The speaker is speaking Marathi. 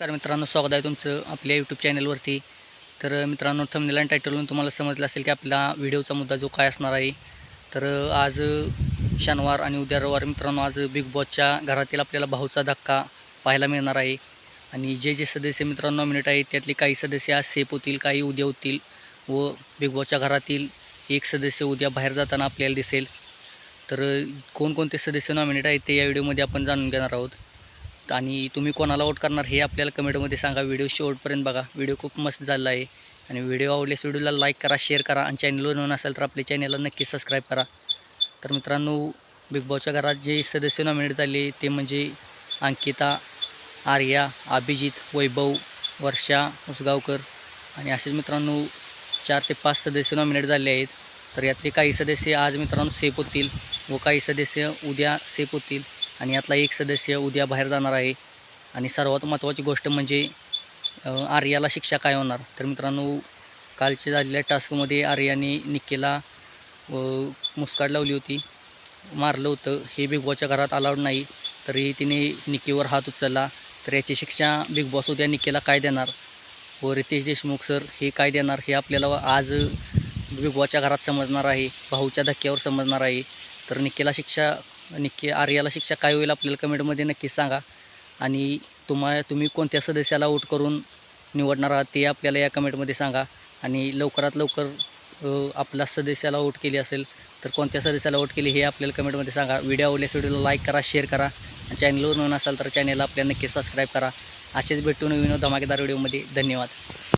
तर मित्रांनो स्वागत आहे तुमचं आपल्या यूट्यूब चॅनलवरती तर मित्रांनो थंबनेल आणि टायटलवरून तुम्हाला समजलं असेल की आपला व्हिडिओचा मुद्दा जो काय असणार आहे. तर आज शनिवार आणि उद्या रविवार मित्रांनो आज बिग बॉसच्या घरातील आपल्याला भाऊचा धक्का पाहायला मिळणार आहे. आणि जे जे सदस्य मित्रांनो नॉमिनेट आहेत त्यातले काही सदस्य आज सेफ होतील काही उद्या होतील. व बिग बॉसच्या घरातील एक सदस्य उद्या बाहेर जाताना आपल्याला दिसेल. तर कोणकोणते सदस्य नॉमिनेट आहेत ते या व्हिडिओमध्ये आपण जाणून घेणार आहोत. आणि तुम्ही कोणाला वोट करणार हे आपल्याला कमेंटमध्ये सांगा. व्हिडिओ शेवटपर्यंत बघा. व्हिडिओ खूप मस्त झाला आहे. आणि व्हिडिओ आवडल्यास व्हिडिओला लाईक करा शेअर करा. आणि चॅनलवर नवीन असेल तर आपल्या चॅनलला नक्की सबस्क्राईब करा. तर मित्रांनो बिग बॉसच्या घरात जे सदस्य नॉमिनेट झाले ते म्हणजे अंकिता आर्या अभिजित वैभव वर्षा उसगावकर. आणि असेच मित्रांनो चार ते पाच सदस्य नॉमिनेट झाले आहेत. तर यातले काही सदस्य आज मित्रांनो सेफ होतील व काही सदस्य उद्या सेफ होतील. आणि यातला एक सदस्य उद्या बाहेर जाणार आहे. आणि सर्वात महत्त्वाची गोष्ट म्हणजे आर्याला शिक्षा काय होणार? तर मित्रांनो कालच्या झालेल्या टास्कमध्ये आर्याने निकेला मुस्काड लावली होती. मारलं होतं. हे बिग बॉसच्या घरात अलाउड नाही. तरी तिने निकेवर हात उचलला. तर याची शिक्षा बिग बॉस उद्या निकेला काय देणार? व रितेश देशमुख सर हे काय देणार? हे आपल्याला आज बिग बॉसच्या घरात समजणार आहे. भाऊच्या धक्क्यावर समजणार आहे. तर निकेला शिक्षा नक्की आर्याला शिक्षा काय होईल आपल्याला कमेंटमध्ये नक्कीच सांगा. आणि तुम्हा तुम्ही कोणत्या सदस्याला वोट करून निवडणार आहात ते आपल्याला या कमेंटमध्ये सांगा. आणि लवकरात लवकर आपल्या सदस्याला वोट केली असेल तर कोणत्या सदस्याला वोट केली हे आपल्याला कमेंटमध्ये सांगा. व्हिडिओ आवडल्यास व्हिडिओला लाईक करा शेअर करा. आणि चॅनलवर नवीन असाल तर चॅनलला आपल्याला नक्की सबस्क्राईब करा. असेच भेटू नवीन धमाकेदार व्हिडिओमध्ये धन्यवाद.